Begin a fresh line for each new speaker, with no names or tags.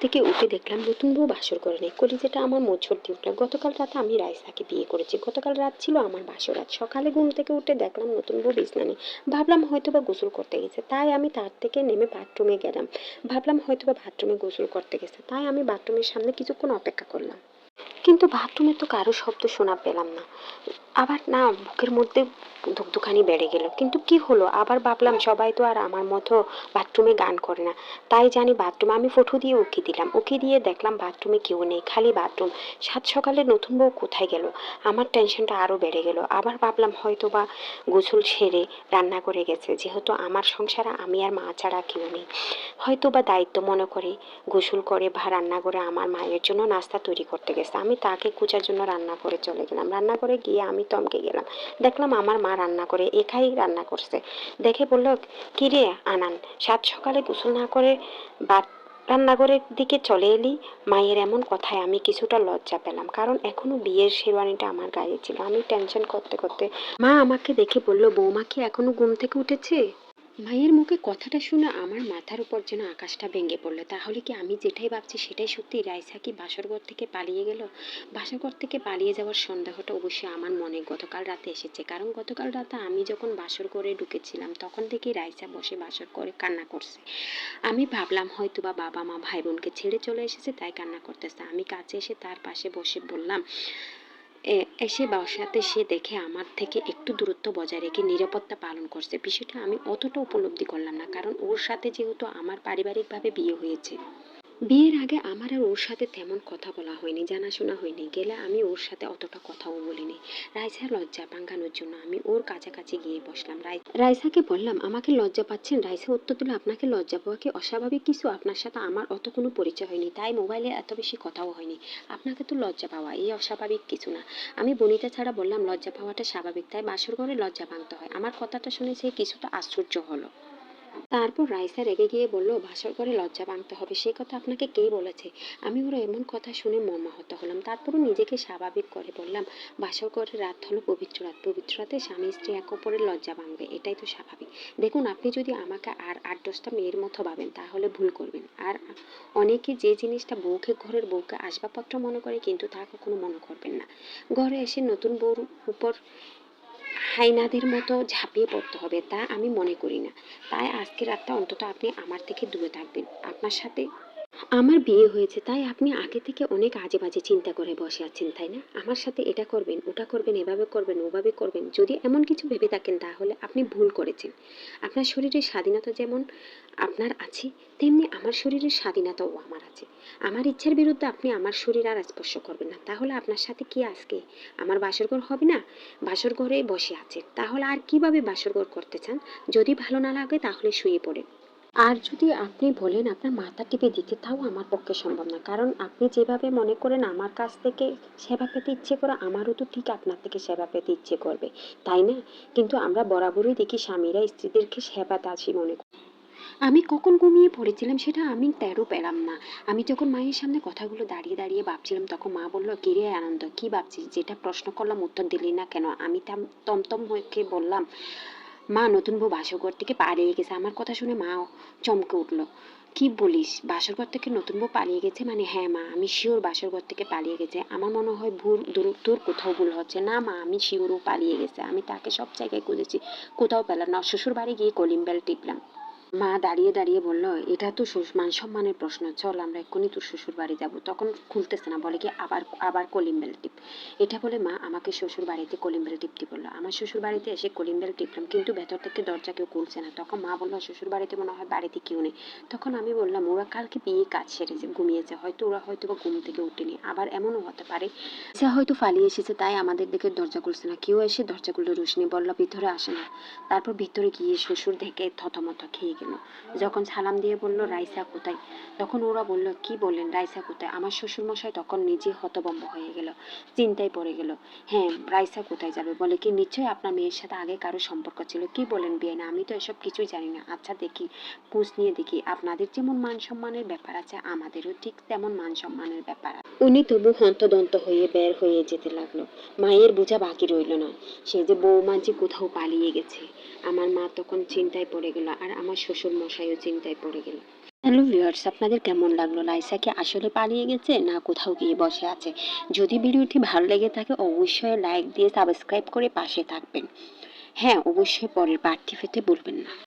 থেকে উঠে দেখলাম নতুন বউ বাসর করে নেই। কলিজাটা আমার মোচড় দিয়ে উঠল। গতকাল রাতে আমি রাইসাকে বিয়ে করেছি। গতকাল রাত ছিল আমার বাসর। রাত সকালে ঘুম থেকে উঠে দেখলাম নতুন বউ বিছনা নেই। ভাবলাম হয়তো বা গোসল করতে গেছে। তাই আমি তার থেকে নেমে বাথরুমে গেলাম। ভাবলাম হয়তো বা বাথরুমে গোসল করতে গেছে। তাই আমি বাথরুমের সামনে কিছুক্ষণ অপেক্ষা করলাম। কিন্তু বাথরুমে তো কারও শব্দ শোনা পেলাম না। আবার না, বুকের মধ্যে ধুকধুকানি বেড়ে গেল। কিন্তু কি হলো? আবার ভাবলাম, সবাই তো আর আমার মতো বাথরুমে গান করে না। তাই জানি বাথরুম আমি ফটো দিয়ে উকি দিলাম। উকি দিয়ে দেখলাম বাথরুমে কেউ নেই, খালি বাথরুম। সাত সকালে নতুন বউ কোথায় গেল? আমার টেনশনটা আরও বেড়ে গেল। আবার ভাবলাম হয়তো বা গোসল সেরে রান্না করে গেছে। যেহেতু আমার সংসারে, আমি আর মা ছাড়া কেউ নেই। হয়তো বা দায়িত্ব মনে করে গোসল করে বা রান্না করে আমার মায়ের জন্য নাস্তা তৈরি করতে গেছে। আমি তাকে কুচার জন্য রান্না করে চলে গেলাম। রান্না করে গিয়ে আমি তমকে গেলাম। দেখলাম আমার মা রান্না করে একাই রান্না করছে। দেখে বলল কিরে আনান, সাত সকালে গোসল না করে বাদ রান্নাঘরের দিকে চলে এলি? মায়ের এমন কথায় আমি কিছুটা লজ্জা পেলাম, কারণ এখনও বিয়ের শেরওয়ানিটা আমার গায়ে ছিল। আমি টেনশন করতে করতে মা আমাকে দেখে বলল, বৌমা কি এখনও ঘুম থেকে উঠেছে? মায়ের মুখে কথাটা শুনে আমার মাথার উপর যেন আকাশটা ভেঙে পড়ল। তাহলে কি আমি যেটাই ভাবছি সেটাই সত্যি? রাইসা কি বাসরঘর থেকে পালিয়ে গেল? বাসরঘর থেকে পালিয়ে যাওয়ার সন্দেহটা অবশ্যই আমার মনে। গতকাল রাতে এসেছে। কারণ গতকাল রাতে আমি যখন বাসর ঢুকেছিলাম, তখন থেকেই রাইসা বসে বাসর করে কান্না করছে। আমি ভাবলাম হয়তো বা বাবা মা ভাই বোনকে ছেড়ে চলে এসেছে, তাই কান্না করতেছে। আমি কাছে এসে তার পাশে বসে বললাম এসে বসাতে সে দেখে আমার থেকে একটু দূরত্ব বজায় রেখে নিরাপত্তা পালন করছে। বিষয়টা আমি অতটা উপলব্ধি করলাম না, কারণ ওর সাথে যেহেতু আমার পারিবারিকভাবে বিয়ে হয়েছে। বিয়ের আগে আমার আর ওর সাথে তেমন কথা বলা হয়নি, জানাশোনা হয়নি। গেলে আমি ওর সাথে অতটা কথাও বলিনি। রাইসার লজ্জা ভাঙানোর জন্য আমি ওর কাছাকাছি গিয়ে বসলাম। রাই রাইসাকে বললাম, আমাকে লজ্জা পাচ্ছেন রাইসা? উত্তর দিল, আপনাকে লজ্জা পাওয়া কি অস্বাভাবিক কিছু? আপনার সাথে আমার অত কোনো পরিচয় হয়নি। তাই মোবাইলে এত বেশি কথাও হয়নি। আপনাকে তো লজ্জা পাওয়া, এই অস্বাভাবিক কিছু না। আমি বনিতা ছাড়া বললাম, লজ্জা পাওয়াটা স্বাভাবিক। তাই বাসর ঘরে লজ্জা ভাঙতে হয়। আমার কথাটা শুনে সে কিছুটা আশ্চর্য হলো। তারপর রাইসা রেগে গিয়ে বলল, বাসর ঘরে লজ্জা ভাঙতে হবে, সে কথা আপনাকে কে বলেছে? আমি ওর এমন কথা শুনে মর্মাহত হলাম। তারপরও নিজেকে স্বাভাবিক করে বললাম, বাসর ঘরের রাত হলো পবিত্র রাত। পবিত্র রাতে স্বামী, স্ত্রী এক অপরের লজ্জা ভাঙবে, এটাই তো স্বাভাবিক। দেখুন, আপনি যদি আমাকে আর আট দশটা মেয়ের মতো ভাবেন, তাহলে ভুল করবেন। আর অনেকে যে জিনিসটা বউকে, ঘরের বউকে আসবাবপত্র মনে করে, কিন্তু তা কখনো মনে করবেন না। ঘরে এসে নতুন বউর উপর হাইনাদের মতো ঝাঁপিয়ে পড়তে হবে, তা আমি মনে করি না। তাই আজকে রাতটা অন্তত আপনি আমার থেকে দূরে থাকবেন। আপনার সাথে আমার বিয়ে হয়েছে, তাই আপনি আগে থেকে অনেক আজে বাজে চিন্তা করে বসে আছেন, তাই না? আমার সাথে এটা করবেন, ওটা করবেন, এভাবে করবেন, ওভাবে করবেন, যদি এমন কিছু ভেবে থাকেন তাহলে আপনি ভুল করেছেন। আপনার শরীরের স্বাধীনতা যেমন আপনার আছে, তেমনি আমার শরীরের স্বাধীনতাও আমার আছে। আমার ইচ্ছার বিরুদ্ধে আপনি আমার শরীর আর স্পর্শ করবেন না। তাহলে আপনার সাথে কি আজকে? আমার বাসরঘর হবে না? বাসর ঘরে বসে আছেন। তাহলে আর কীভাবে বাসরঘর করতে চান? যদি ভালো না লাগে তাহলে শুয়ে পড়েন। আর যদি আপনি বলেন আপনার মাথা টিপে দিতে, তাও আমার পক্ষে সম্ভব না। কারণ আপনি যেভাবে মনে করেন আমার কাছ থেকে সেবা পেতে ইচ্ছে করে, আমারও তো ঠিক আপনার থেকে সেবা পেতে ইচ্ছে করবে। তাই না? কিন্তু আমরা বরাবরই দেখি স্বামীরা স্ত্রীদেরকে সেবা দাসী মনে করি আমি কখন ঘুমিয়ে পড়েছিলাম সেটা আমি তেরো পেলাম না। আমি যখন মায়ের সামনে কথাগুলো দাঁড়িয়ে দাঁড়িয়ে ভাবছিলাম, তখন মা বলল কিরে আনন্দ, কি ভাবছিস? যেটা প্রশ্ন করলাম উত্তর দিলি না কেন? আমি তাম তমতম হয়ে বললাম মা, নতুন বউ বাসরঘর থেকে পালিয়ে গেছে। আমার কথা শুনে মা চমকে উঠল। কি বলিস? বাসরঘর থেকে নতুন বউ পালিয়ে গেছে মানে? হ্যাঁ মা, আমি শিওর বাসরঘর থেকে পালিয়ে গেছে। আমার মনে হয় ভুল, দূর, তোর কোথাও ভুল হচ্ছে। না মা, আমি শিওরও পালিয়ে গেছে। আমি তাকে সব জায়গায় খুঁজেছি। কোথাও পেলাম না। শ্বশুর বাড়ি গিয়ে কলিং বেল টিপলাম। মা দাঁড়িয়ে দাঁড়িয়ে বলল, এটা তো মান সম্মানের প্রশ্ন, চল আমরা এক্ষুনি তোর শ্বশুর বাড়ি যাব। তখন খুলতেছে না, বলে কি, আবার আবার কলিং বেল টিপ। এটা বলে মা আমাকে শ্বশুর বাড়িতে কলিং বেল টিপতে বলল। আমার শ্বশুর বাড়িতে এসে কলিং বেল টিপলাম, কিন্তু ভেতর থেকে দরজা কেউ খুলছে না। তখন মা বলল শ্বশুর বাড়িতে মনে হয় বাড়িতে কেউ নেই। তখন আমি বললাম, ওরা কালকে বিয়ে কাজ সেরেছে ঘুমিয়েছে। হয়তো ওরা হয়তো বা ঘুম থেকে উঠেনি। আবার এমনও হতে পারে সে হয়তো পালিয়ে এসেছে, তাই আমাদের দিকে দরজা খুলছে না। কেউ এসে দরজা খুললো রোশনি বলল ভিতরে আসে না। তারপর ভিতরে গিয়ে শ্বশুর দেখে থতমত খেয়ে গেল যখন সালাম দিয়ে বলল, রাইসা কোথায়? তখন ওরা বলল, কি বললেন রাইসা কোথায়? আমার শ্বশুর মশাই তখন নিজে হতবম্ব হয়ে গেল, চিন্তায় পড়ে গেল। হ্যাঁ রাইসা কোথায় যাবে? বলে, কি নিশ্চয়ই আপনার মেয়ের সাথে আগে কারও সম্পর্ক ছিল? কি বলেন বিয়ে না আমি তো এসব কিছুই জানি না। আচ্ছা দেখি, খোঁজ নিয়ে দেখি। আপনাদের যেমন মান সম্মানের ব্যাপার আছে, আমাদেরও ঠিক তেমন মান সম্মানের ব্যাপার আছে। উনি তবু হন্তদন্ত হয়ে বের হয়ে যেতে লাগল। মায়ের বোঝা বাকি রইল না। সে যে বৌমা যে কোথাও পালিয়ে গেছে। আমার মা তখন চিন্তায় পড়ে গেল, আর আমার শ্বশুর মশাইও চিন্তায় পড়ে গেল। হ্যালো ভিউয়ার্স আপনাদের কেমন লাগল? লাইসা কি আসলে পালিয়ে গেছে না কোথাও গিয়ে বসে আছে? যদি ভিডিওটি ভালো লেগে থাকে, অবশ্যই লাইক দিয়ে সাবস্ক্রাইব করে পাশে থাকবেন। হ্যাঁ অবশ্যই পরের পার্টটি ফেতে বলবেন না।